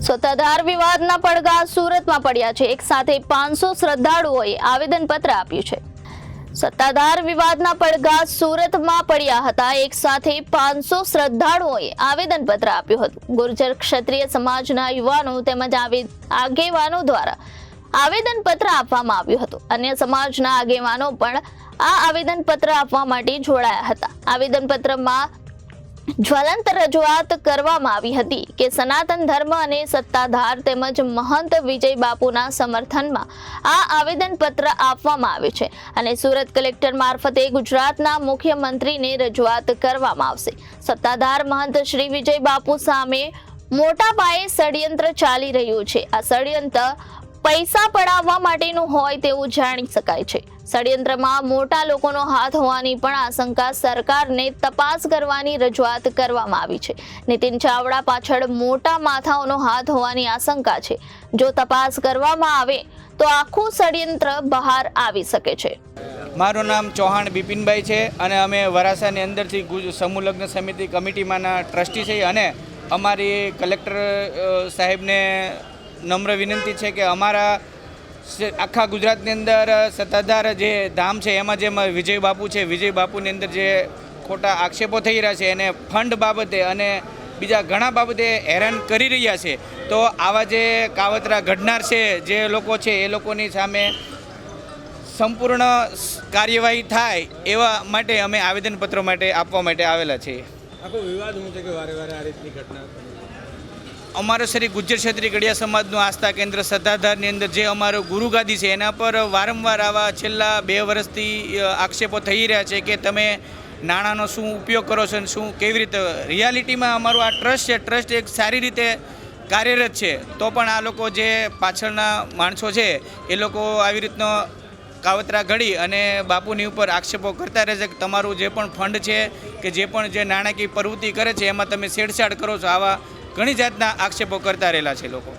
સત્તાધાર વિવાદના પડઘા સુરતમાં પડ્યા છે. એક સાથે પાંચસો શ્રદ્ધાળુઓએ આવેદનપત્ર આપ્યું છે. સત્તાધાર વિવાદના પડઘા સુરતમાં પડ્યા હતા. એક સાથે પાંચસો શ્રદ્ધાળુઓએ આવેદનપત્ર આપ્યું હતું. ગુર્જર ક્ષત્રિય સમાજના યુવાનો તેમજ આગેવાનો દ્વારા આવેદનપત્ર આપવામાં આવ્યું હતું. અન્ય સમાજના આગેવાનો પણ આ આવેદનપત્ર આપવા માટે જોડાયા હતા. આવેદનપત્રમાં જ્વલંત રજૂઆત કરવામાં આવી હતી કે સનાતન ધર્મ અને સત્તાધાર તેમજ મહંત વિજય બાપુના સમર્થનમાં આ આવેદનપત્ર આપવામાં આવ્યું છે અને સુરત કલેક્ટર મારફતે ગુજરાતના મુખ્યમંત્રીને રજૂઆત કરવામાં આવશે. સત્તાધાર મહંત શ્રી વિજય બાપુ સામે મોટા પાયે ષડયંત્ર ચાલી રહ્યું છે. આ ષડયંત્ર પૈસા પડાવવા માટેનું હોય તેવું જાણી શકાય છે. ષડયંત્રમાં મોટા લોકોનો હાથ હોવાની પણ આશંકા સરકારને તપાસ કરવાની રજૂઆત કરવામાં આવી છે. નીતિન ચાવડા પાછળ મોટા માથાઓનો હાથ હોવાની આશંકા છે. જો તપાસ કરવામાં આવે, તો આખું ષડયંત્ર બહાર આવી શકે છે. મારું નામ ચૌહાણ બિપિનભાઈ છે અને અમે વરાસાની અંદરથી સમૂહ લગ્ન સમિતિ કમિટીમાંના ટ્રસ્ટી છીએ અને અમારી કલેક્ટર સાહેબને નમ્ર વિનંતી છે કે અમારા આખા ગુજરાતની અંદર સત્તાધાર જે ધામ છે, એમાં જે વિજય બાપુ છે, વિજય બાપુની અંદર જે ખોટા આક્ષેપો થઈ રહ્યા છે, એને ફંડ બાબતે અને બીજા ઘણા બાબતે હેરાન કરી રહ્યા છે તો આવા જે કાવતરા ઘડનાર છે, જે લોકો છે, એ લોકોની સામે સંપૂર્ણ કાર્યવાહી થાય એવા માટે અમે આવેદનપત્રો માટે આપવા માટે આવેલા છીએ આખો વિવાદ હું છે કે વારે વારે આ રીતની ઘટના. અમારો શ્રી ગુજ્જર ક્ષત્રિય ગઢિયા સમાજનું આસ્થા કેન્દ્ર સત્તાધારની અંદર જે અમારો ગુરુગાદી છે, એના પર વારંવાર આવા છેલ્લા બે વર્ષથી આક્ષેપો થઈ રહ્યા છે કે તમે નાણાંનો શું ઉપયોગ કરો છો અને શું કેવી રીતે, રિયાલિટીમાં અમારું આ ટ્રસ્ટ છે, ટ્રસ્ટ એક સારી રીતે કાર્યરત છે, તો પણ આ લોકો જે પાછળના માણસો છે, એ લોકો આવી રીતનો કાવતરા ઘડી અને બાપુની ઉપર આક્ષેપો કરતા રહે છે કે તમારું જે પણ ફંડ છે કે જે પણ જે નાણાકીય પ્રવૃત્તિ કરે છે, એમાં તમે છેડછાડ કરો છો, આવા ઘણી જાતના આક્ષેપો કરતા રહેલા છે લોકો.